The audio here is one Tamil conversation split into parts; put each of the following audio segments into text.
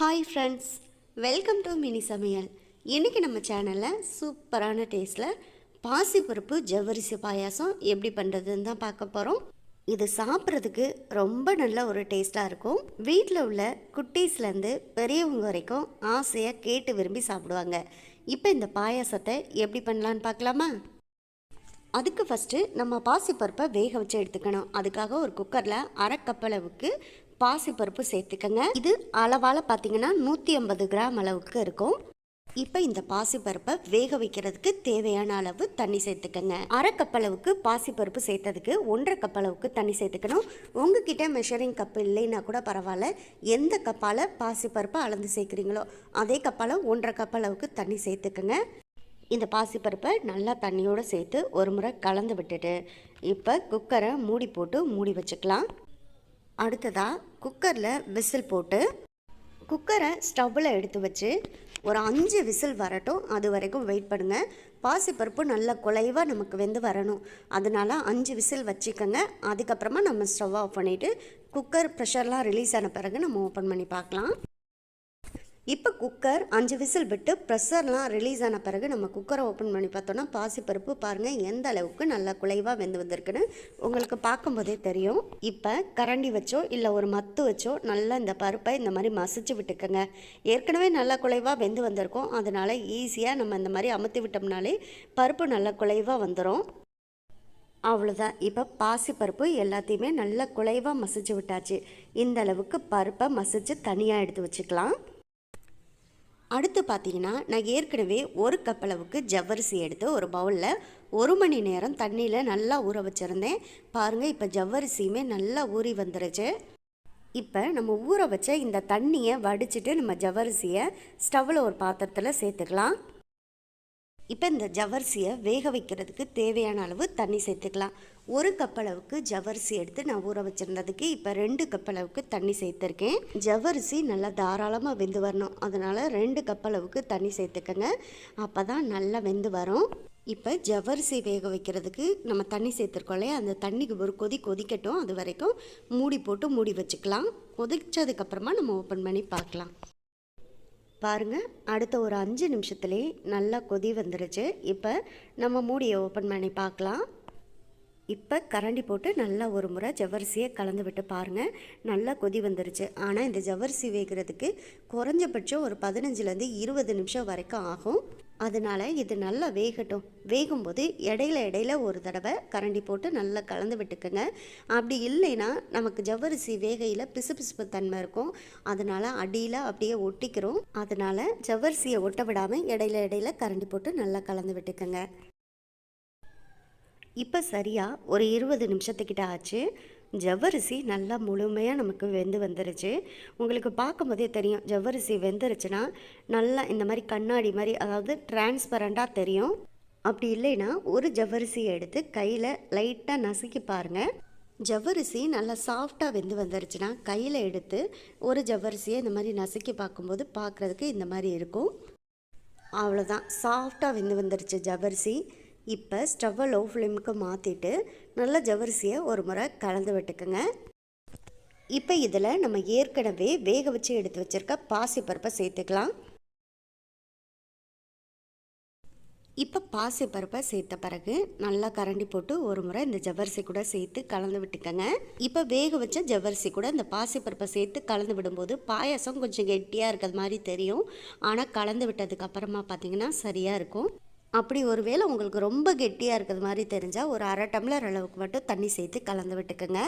Hi friends welcome to mini சமையல் இன்றைக்கி நம்ம சேனலில் சூப்பரான டேஸ்ட்டில் பாசிப்பருப்பு ஜவ்வரிசி பாயாசம் எப்படி பண்ணுறதுன்னு தான் பார்க்க போகிறோம் இது சாப்பிட்றதுக்கு ரொம்ப நல்ல ஒரு டேஸ்ட்டாக இருக்கும். வீட்டில் உள்ள குட்டீஸ்லேருந்து பெரியவங்க வரைக்கும் ஆசையாக கேட்டு விரும்பி சாப்பிடுவாங்க. இப்போ இந்த பாயாசத்தை எப்படி பண்ணலான்னு பார்க்கலாமா? அதுக்கு ஃபஸ்ட்டு நம்ம பாசிப்பருப்பை வேக வச்சு எடுத்துக்கணும். அதுக்காக ஒரு குக்கரில் அரை கப் அளவுக்கு பாசிப்பருப்பு சேர்த்துக்கங்க. இது அளவால் பார்த்தீங்கன்னா நூற்றி ஐம்பது கிராம் அளவுக்கு இருக்கும். இப்போ இந்த பாசிப்பருப்பை வேக வைக்கிறதுக்கு தேவையான அளவு தண்ணி சேர்த்துக்கங்க. அரை கப் அளவுக்கு பாசிப்பருப்பு சேர்த்ததுக்கு ஒன்றரை கப் அளவுக்கு தண்ணி சேர்த்துக்கணும். உங்ககிட்ட மெஷரிங் கப் இல்லைன்னா கூட பரவாயில்ல. எந்த கப்பால் பாசிப்பருப்பை அளந்து சேர்க்குறீங்களோ அதே கப்பால் ஒன்றரை கப் அளவுக்கு தண்ணி சேர்த்துக்கங்க. இந்த பாசிப்பருப்பை நல்லா தண்ணியோடு சேர்த்து ஒரு முறை கலந்து விட்டுட்டு இப்போ குக்கரை மூடி போட்டு மூடி வச்சுக்கலாம். அடுத்ததாக குக்கரில் விசில் போட்டு குக்கரை ஸ்டவ்வில் எடுத்து வச்சு ஒரு அஞ்சு விசில் வரட்டும். அது வரைக்கும் வெயிட் பண்ணுங்கள் பாசிப்பருப்பு நல்லா குலைவாக நமக்கு வெந்து வரணும். அதனால அஞ்சு விசில் வச்சுக்கோங்க. அதுக்கப்புறமா நம்ம ஸ்டவ் ஆஃப் பண்ணிவிட்டு குக்கர் ப்ரெஷர்லாம் ரிலீஸ் ஆன பிறகு நம்ம ஓப்பன் பண்ணி பார்க்கலாம். இப்போ குக்கர் அஞ்சு விசில் விட்டு ப்ரெஷர்லாம் ரிலீஸ் ஆன பிறகு நம்ம குக்கரை ஓப்பன் பண்ணி பார்த்தோன்னா பாசிப்பருப்பு பாருங்கள் எந்த அளவுக்கு நல்லா குலைவாக வெந்து வந்திருக்குன்னு உங்களுக்கு பார்க்கும்போதே தெரியும். இப்போ கரண்டி வச்சோ இல்லை ஒரு மத்து வச்சோ நல்லா இந்த பருப்பை இந்த மாதிரி மசிச்சு விட்டுக்கோங்க. ஏற்கனவே நல்லா குலைவாக வெந்து வந்திருக்கோம். அதனால் ஈஸியாக நம்ம இந்த மாதிரி அமுத்தி விட்டோம்னாலே பருப்பு நல்லா குலைவாக வந்துடும் அவ்வளோதான் இப்போ பாசிப்பருப்பு எல்லாத்தையுமே நல்லா குலைவாக மசிச்சு விட்டாச்சு. இந்த அளவுக்கு பருப்பை மசிச்சு தனியாக எடுத்து வச்சுக்கலாம். அடுத்து பார்த்தீங்கன்னா நான் ஏற்கனவே ஒரு கப் அளவுக்கு ஜவ்வரிசி எடுத்து ஒரு பவுலில் ஒரு மணி நேரம் தண்ணியில் நல்லா ஊற வச்சுருந்தேன். பாருங்கள் இப்போ ஜவ்வரிசியுமே நல்லா ஊறி வந்துருச்சு. இப்போ நம்ம ஊற வச்ச இந்த தண்ணியை வடிச்சிட்டு நம்ம ஜவ்வரிசியை ஸ்டவ்வில் ஒரு பாத்திரத்தில் சேர்த்துக்கலாம். இப்போ இந்த ஜவ்வரிசியை வேக வைக்கிறதுக்கு தேவையான அளவு தண்ணி சேர்த்துக்கலாம். ஒரு கப் அளவுக்கு ஜவ்வரிசி எடுத்து நான் ஊற வச்சுருந்ததுக்கு இப்போ ரெண்டு கப் அளவுக்கு தண்ணி சேர்த்துருக்கேன். ஜவ்வரிசி நல்லா தாராளமாக வெந்து வரணும். அதனால் ரெண்டு கப் அளவுக்கு தண்ணி சேர்த்துக்கங்க. அப்போ தான் நல்லா வெந்து வரும். இப்போ ஜவ்வரிசி வேக வைக்கிறதுக்கு நம்ம தண்ணி சேர்த்துருக்கோம் இல்லையா? அந்த தண்ணிக்கு ஒரு கொதி கொதிக்கட்டும். அது வரைக்கும் மூடி போட்டு மூடி வச்சுக்கலாம். கொதிச்சதுக்கப்புறமா நம்ம ஓப்பன் பண்ணி பார்க்கலாம். பாருங்கள் அடுத்த ஒரு அஞ்சு நிமிஷத்துலேயே நல்லா கொதி வந்துருச்சு. இப்போ நம்ம மூடியை ஓப்பன் பண்ணி பார்க்கலாம். இப்போ கரண்டி போட்டு நல்லா ஒரு முறை ஜவ்வரிசியை கலந்து விட்டு பாருங்கள் நல்லா கொதி வந்துருச்சு. ஆனால் இந்த ஜவ்வரிசி வேகிறதுக்கு குறைஞ்சபட்சம் ஒரு பதினஞ்சுலேருந்து இருபது நிமிஷம் வரைக்கும் ஆகும். அதனால் இது நல்லா வேகட்டும். வேகும்போது இடையில இடையில ஒரு தடவை கரண்டி போட்டு நல்லா கலந்து விட்டுக்கோங்க. அப்படி இல்லைன்னா நமக்கு ஜவ்வரிசி வேகையில் பிசு பிசுப்பு தன்மை இருக்கும். அதனால் அடியில் அப்படியே ஒட்டிக்கிறோம். அதனால் ஜவ்வரிசியை ஒட்ட விடாமல் இடையில இடையில கரண்டி போட்டு நல்லா கலந்து விட்டுக்கோங்க. இப்போ சரியாக ஒரு இருபது நிமிஷத்துக்கிட்ட ஆச்சு. ஜவ்வரிசி நல்லா முழுமையாக நமக்கு வெந்து வந்துருச்சு. உங்களுக்கு பார்க்கும்போதே தெரியும் ஜவ்வரிசி வெந்துருச்சுன்னா நல்லா இந்த மாதிரி கண்ணாடி மாதிரி அதாவது டிரான்ஸ்பரண்ட்டாக தெரியும். அப்படி இல்லைன்னா ஒரு ஜவ்வரிசியை எடுத்து கையில் லைட்டாக நசுக்கி பாருங்கள் ஜவ்வரிசி நல்லா சாஃப்டாக வெந்து வந்துருச்சுன்னா கையில் எடுத்து ஒரு ஜவ்வரிசியை இந்த மாதிரி நசுக்கி பார்க்கும்போது பார்க்குறதுக்கு இந்த மாதிரி இருக்கும். அவ்வளோதான் சாஃப்டாக வெந்து வந்துருச்சு ஜவ்வரிசி. இப்போ ஸ்டவ்வை லோ ஃப்ளேமுக்கு மாற்றிட்டு நல்லா ஜவரிசியை ஒரு முறை கலந்து விட்டுக்குங்க. இப்போ இதில் நம்ம ஏற்கனவே வேக வச்சு எடுத்து வச்சுருக்க பாசிப்பருப்பை சேர்த்துக்கலாம். இப்போ பாசிப்பருப்பை சேர்த்த பிறகு நல்லா கரண்டி போட்டு ஒரு முறை இந்த ஜவ்வரிசி கூட சேர்த்து கலந்து விட்டுக்கோங்க. இப்போ வேக வச்ச ஜவ்வரிசி கூட இந்த பாசிப்பருப்பை சேர்த்து கலந்து விடும்போது பாயாசம் கொஞ்சம் கெட்டியாக இருக்கிறது மாதிரி தெரியும். ஆனால் கலந்து விட்டதுக்கு அப்புறமா பார்த்தீங்கன்னா சரியாக இருக்கும். அப்படி ஒருவேளை உங்களுக்கு ரொம்ப கெட்டியாக இருக்கிறது மாதிரி தெரிஞ்சால் ஒரு அரை டம்ளர் அளவுக்கு மட்டும் தண்ணி சேர்த்து கலந்து விட்டுக்குங்க.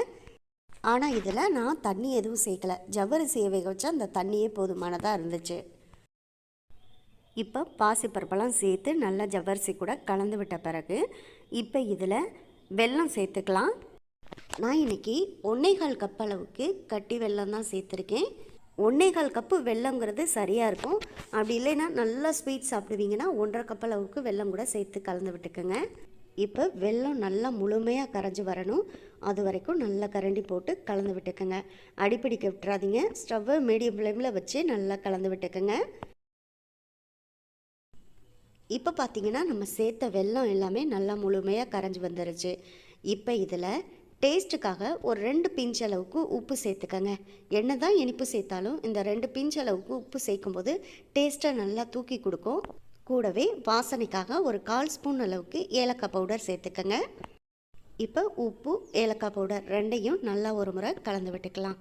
ஆனால் இதில் நான் தண்ணி எதுவும் சேர்க்கலை. ஜவ்வரிசியை வேக வச்சு அந்த தண்ணியே போதுமானதாக இருந்துச்சு. இப்போ பாசிப்பருப்பெல்லாம் சேர்த்து நல்லா ஜவ்வரிசி கூட கலந்து விட்ட பிறகு இப்போ இதில் வெல்லம் சேர்த்துக்கலாம். நான் இன்றைக்கி ஒன்றேகால் கப் அளவுக்கு கட்டி வெல்லம் தான் சேர்த்துருக்கேன். ஒன்றேகால் கப்பு வெள்ளங்கிறது சரியாக இருக்கும். அப்படி இல்லைன்னா நல்லா ஸ்வீட் சாப்பிடுவீங்கன்னா ஒன்றரை கப் அளவுக்கு வெள்ளம் கூட சேர்த்து கலந்து விட்டுக்கோங்க. இப்போ வெல்லம் நல்லா முழுமையாக கரைஞ்சி வரணும். அது வரைக்கும் நல்லா கரண்டி போட்டு கலந்து விட்டுக்கோங்க. அடிப்பிடிக்க விட்டுறாதீங்க. ஸ்டவ்வை மீடியம் ஃப்ளேமில் வச்சு நல்லா கலந்து விட்டுக்கோங்க. இப்போ பார்த்தீங்கன்னா நம்ம சேர்த்த வெல்லம் எல்லாமே நல்லா முழுமையாக கரைஞ்சி வந்துருச்சு. இப்போ இதில் டேஸ்ட்டுக்காக ஒரு ரெண்டு பிஞ்ச் அளவுக்கு உப்பு சேர்த்துக்கங்க. என்ன தான் இனிப்பு சேர்த்தாலும் இந்த ரெண்டு பிஞ்ச் அளவுக்கு உப்பு சேர்க்கும்போது டேஸ்ட்டை நல்லா தூக்கி கொடுக்கும். கூடவே வாசனைக்காக ஒரு கால் ஸ்பூன் அளவுக்கு ஏலக்காய் பவுடர் சேர்த்துக்கங்க. இப்போ உப்பு ஏலக்காய் பவுடர் ரெண்டையும் நல்லா ஒரு முறை கலந்து விட்டுக்கலாம்.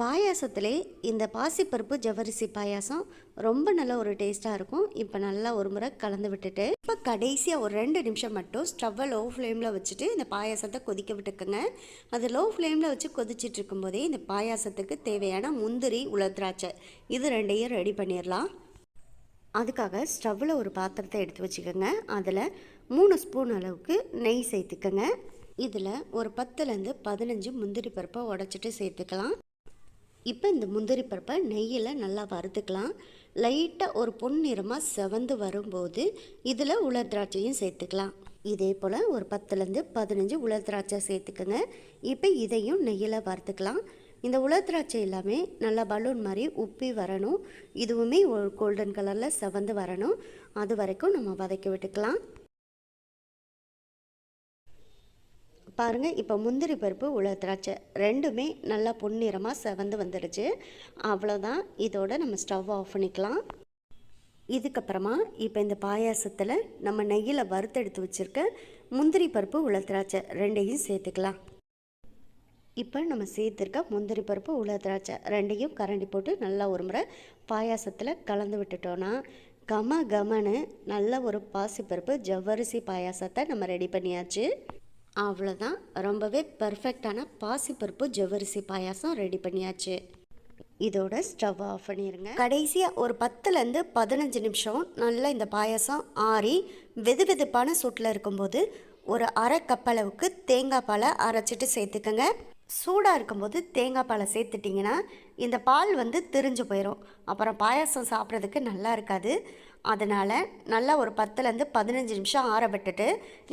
பாயாசத்திலே இந்த பாசிப்பருப்பு ஜவ்வரிசி பாயாசம் ரொம்ப நல்ல ஒரு டேஸ்ட்டாக இருக்கும். இப்போ நல்லா ஒரு முறை கலந்து விட்டுட்டு இப்போ கடைசியாக ஒரு ரெண்டு நிமிஷம் மட்டும் ஸ்டவ்வை லோ ஃப்ளேமில் வச்சுட்டு இந்த பாயாசத்தை கொதிக்க விட்டுக்குங்க. அது லோ ஃப்ளேமில் வச்சு கொதிச்சிட்டு இருக்கும்போதே இந்த பாயாசத்துக்கு தேவையான முந்திரி உலர்திராட்சை இது ரெண்டையும் ரெடி பண்ணிடலாம் அதுக்காக ஸ்டவ்வில் ஒரு பாத்திரத்தை எடுத்து வச்சுக்கோங்க. அதில் மூணு ஸ்பூன் அளவுக்கு நெய் சேர்த்துக்கோங்க. இதில் ஒரு பத்துலேருந்து பதினஞ்சு முந்திரி பருப்பை உடச்சிட்டு சேர்த்துக்கலாம். இப்போ இந்த முந்திரி பருப்பை நெய்யில் நல்லா வறுத்துக்கலாம். லைட்டாக ஒரு பொன்னிறமாக செவந்து வரும்போது இதில் உலர் திராட்சையும் சேர்த்துக்கலாம். இதே போல் ஒரு பத்துலேருந்து பதினஞ்சு உலர் திராட்சை சேர்த்துக்கோங்க. இப்போ இதையும் நெய்யில் வறுத்துக்கலாம். இந்த உலர் திராட்சை எல்லாமே நல்லா பலூன் மாதிரி உப்பி வரணும். இதுவுமே ஒரு கோல்டன் கலரில் செவந்து வரணும். அது வரைக்கும் நம்ம வதக்கி விட்டுக்கலாம். பாருங்கள் இப்போ முந்திரி பருப்பு உலர் திராட்சை ரெண்டுமே நல்லா பொன்னிறமாக செவந்து வந்துடுச்சு. அவ்வளோதான் இதோட நம்ம ஸ்டவ் ஆஃப் பண்ணிக்கலாம். இதுக்கப்புறமா இப்போ இந்த பாயாசத்தில் நம்ம நெய்யில் வறுத்தெடுத்து வச்சுருக்க முந்திரி பருப்பு உலர் திராட்சை ரெண்டையும் சேர்த்துக்கலாம். இப்போ நம்ம சேர்த்துருக்க முந்திரி பருப்பு உலக திராட்சை ரெண்டையும் கரண்டி போட்டு நல்லா ஒரு முறை பாயாசத்தில் கலந்து விட்டுட்டோன்னா கம கமனு நல்ல ஒரு பாசிப்பருப்பு ஜவ்வரிசி பாயாசத்தை நம்ம ரெடி பண்ணியாச்சு. அவ்வளோதான் ரொம்பவே பர்ஃபெக்டான பாசிப்பருப்பு ஜவ்வரிசி பாயாசம் ரெடி பண்ணியாச்சு. இதோட ஸ்டவ் ஆஃப் பண்ணிடுங்க கடைசியாக ஒரு பத்துலேருந்து பதினஞ்சு நிமிஷம் நல்லா இந்த பாயாசம் ஆறி வெது வெதுப்பான சூட்டில் இருக்கும்போது ஒரு அரை கப் அளவுக்கு தேங்காய் பாலை அரைச்சிட்டு சேர்த்துக்கோங்க. சூடாக இருக்கும்போது தேங்காய் பாலை சேர்த்துட்டிங்கன்னா இந்த பால் வந்து திரிஞ்சு போயிடும் அப்புறம் பாயாசம் சாப்பிட்றதுக்கு நல்லா இருக்காது. அதனால் நல்லா ஒரு பத்துலேருந்து பதினஞ்சு நிமிஷம் ஆற விட்டுட்டு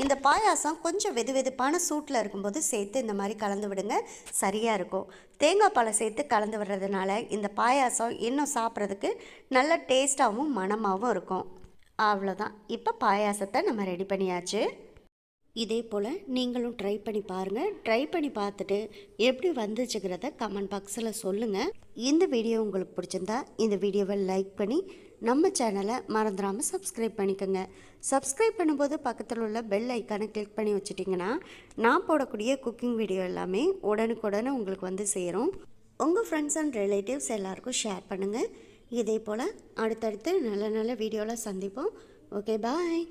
இந்த பாயாசம் கொஞ்சம் வெது வெதுப்பான சூட்டில் இருக்கும்போது சேர்த்து இந்த மாதிரி கலந்து விடுங்க. சரியாக இருக்கும். தேங்காய் பாலை சேர்த்து கலந்து விடுறதுனால இந்த பாயாசம் இன்னும் சாப்பிட்றதுக்கு நல்ல டேஸ்ட்டாகவும் மணமாகவும் இருக்கும். அவ்வளோதான் இப்போ பாயாசத்தை நம்ம ரெடி பண்ணியாச்சு. இதே போல் நீங்களும் ட்ரை பண்ணி பாருங்கள் ட்ரை பண்ணி பார்த்துட்டு எப்படி வந்துச்சுங்கிறத கமெண்ட் பாக்ஸில் சொல்லுங்கள் இந்த வீடியோ உங்களுக்கு பிடிச்சிருந்தா இந்த வீடியோவை லைக் பண்ணி நம்ம சேனலை மறந்துடாமல் சப்ஸ்கிரைப் பண்ணிக்கோங்க. சப்ஸ்கிரைப் பண்ணும்போது பக்கத்தில் உள்ள பெல் ஐக்கானை கிளிக் பண்ணி வச்சுட்டிங்கன்னா நான் போடக்கூடிய குக்கிங் வீடியோ எல்லாமே உடனுக்குடனே உங்களுக்கு வந்து சேரும். உங்கள் ஃப்ரெண்ட்ஸ் அண்ட் ரிலேட்டிவ்ஸ் எல்லாருக்கும் ஷேர் பண்ணுங்கள் இதே போல் அடுத்தடுத்து நல்ல நல்ல வீடியோவில் சந்திப்போம். Okay bye